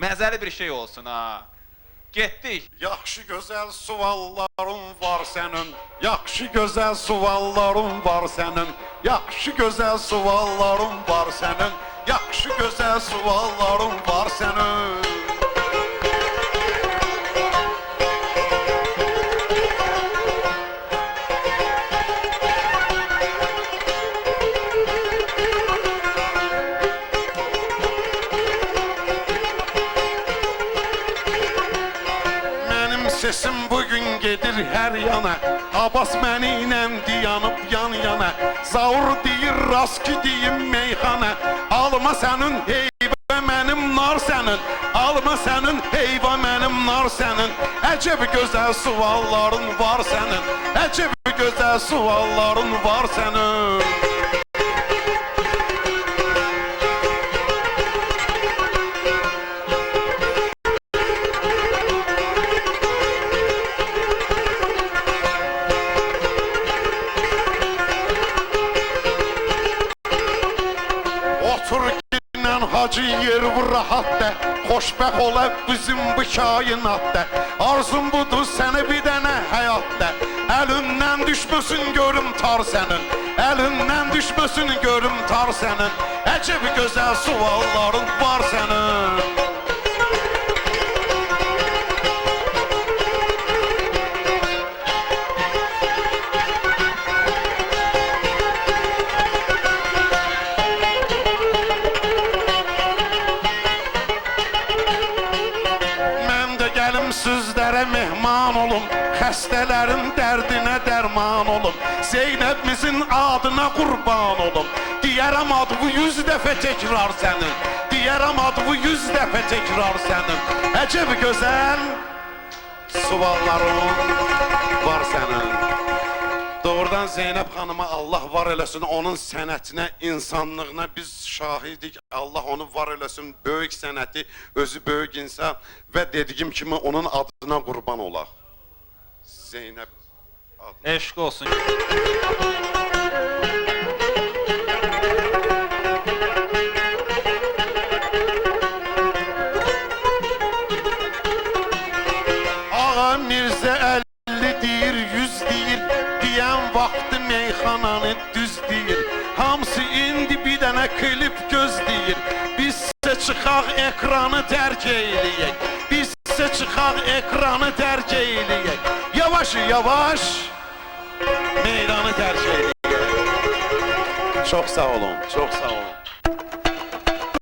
Məzəli bir şey olsun ha. Getdik. Yaxşı gözəl sualların var sənin. Yaxşı gözəl sualların var sənin. Yaxşı gözəl sualların var sənin. Yaxşı gözəl sualların var sənin. Sesim bugün gedir hər yana. Abbas məni ilə diyanıb yan yana. Zaur deyir rast ki deyim meyxana Alma sənin heyvə mənim nar sənin. Alma sənin heyvə mənim nar sənin. Əcəb gözəl sualların var sənin. Əcəb gözəl sualların var sənin ginən hacı yer bu rahat de Xoşbəxt ola bizim bu kainatda Arzum budur səni bir dənə həyatda Əlindən düşməsin görüm tar sənin Əlindən düşməsin görüm tar sənin Əcəb gözəl sualların var sənin sizlərə mehman olum Xəstələrin dərdinə dərman olum Zeynəbimizin adına qurban olum Deyərəm adı yüz dəfə təkrar sənin Deyərəm adı yüz dəfə təkrar sənin Əcəb gözəl sənin Doğrudan Zeynəb xanıma Allah var eləsin, onun sənətinə, insanlığına biz şahidik. Allah onu var eləsin, böyük sənəti, özü böyük insan və dediyim kimi onun adına qurban olaq. Zeynəb adına. Eşq olsun. Deyən vaxtı meyxananı düz deyir. Hamısı indi bir dənə klip gözləyir. Bizsə çıxaq ekranı tərk eləyək. Bizsə çıxaq ekranı tərk eləyək. Yavaş yavaş meydanı tərk eləyək. Çox sağ olun, çox sağ olun.